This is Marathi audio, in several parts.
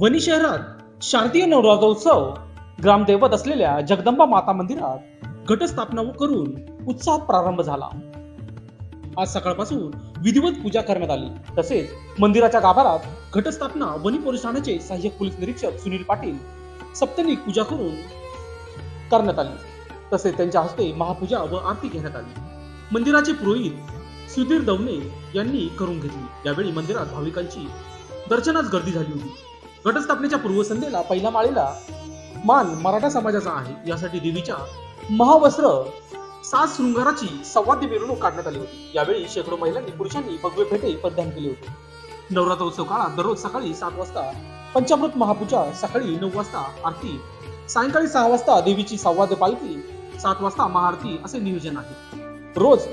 वणी शहरात शारदीय नवरात्रोत्सव ग्रामदैवत असलेल्या जगदंबा माता मंदिरात घटस्थापना करून उत्साहात प्रारंभ झाला. आज सकाळपासून विधिवत पूजा करण्यात आली. तसेच मंदिराच्या गाभारात घटस्थापना वणी पोलीस ठाण्याचे सहाय्यक पोलीस निरीक्षक सुनील पाटील सप्तनिक पूजा करून करण्यात आली. तसेच त्यांच्या हस्ते महापूजा व आरती घेण्यात आली. मंदिराचे पुरोहित सुधीर दवणे यांनी करून घेतली. यावेळी मंदिरात भाविकांची दर्शनास गर्दी झाली होती. घटस्थापनेच्या पूर्वसंध्येला पहिल्या माळेला मान मराठा समाजाचा आहे. यासाठी देवीच्या महावस्त्र सात शृंगाराची संवाद्य मिरवणूक काढण्यात आली होती. यावेळी शेकडो महिलांनी पुरुषांनी भगवे फेटे परिधान केले होते. नवरात्रोत्सव काळात दररोज सकाळी सात वाजता पंचामृत महापूजा सकाळी नऊ वाजता आरती सायंकाळी सहा वाजता देवीची संवाद पालखी सात वाजता महाआरती असे नियोजन आहे. रोज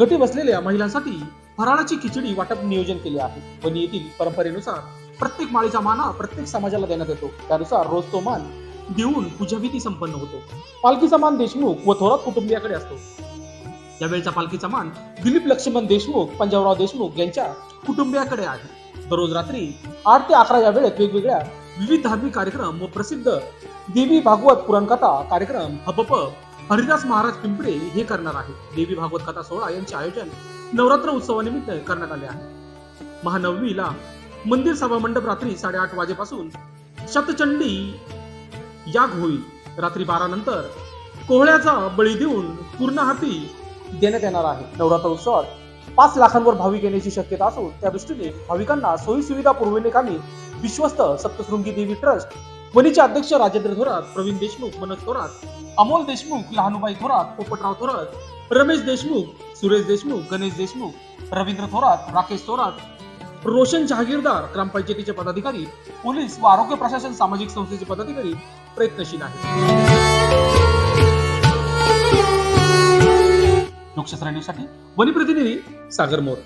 गटी बसलेल्या महिलांसाठी फराळाची खिचडी वाटप नियोजन केले आहे. पण येथील परंपरेनुसार प्रत्येक माळीचा माना प्रत्येक समाजाला देण्यात येतो. त्यानुसार रोज तो मान देऊन पूजाविधी संपन्न होतो. पालखीचा मान देशमुख व थोरात कुटुंबियाकडे असतो. यावेळचा पालखीचा मान दिलीप लक्ष्मण देशमुख पंजाबराव देशमुख यांच्या कुटुंबियाकडे आहे. दररोज रात्री आठ ते अकरा या वेळेत वेगवेगळ्या विविध धार्मिक कार्यक्रम व प्रसिद्ध देवी भागवत पुराणकथा कार्यक्रम हपप हरिदास महाराज पिंपळे हे करणार आहेत देवी भागवत कथा सोहळा यांचे आयोजन नवरात्र उत्सवानिमित्त करण्यात आले आहे. महानवमीला मंदिर सभा मंडप रात्री साडेआठ वाजेपासून शतचंडी याग होईल. रात्री बारा नंतर कोहळ्याचा बळी देऊन पूर्ण हाती देण्यात येणार आहे. नवरात्र उत्सवात पाच लाखांवर भाविक येण्याची शक्यता असून त्या दृष्टीने भाविकांना सोयी सुविधा पुरविण्याकामी विश्वस्त सप्तशृंगी देवी ट्रस्ट वणीचे अध्यक्ष राजेंद्र थोरात प्रवीण देशमुख मनोज थोरात अमोल देशमुख लहानुबाई थोरात पोपटराव थोरात रमेश देशमुख सुरेश देशमुख गणेश देशमुख रवींद्र थोरात राकेश थोरात रोशन जहागीरदार ग्रामपंचायतीचे पदाधिकारी पोलीस व आरोग्य प्रशासन सामाजिक संस्थेचे पदाधिकारी प्रयत्नशील आहेत. लोकशास्त्र न्यूजसाठी वनी प्रतिनिधी सागर मोर.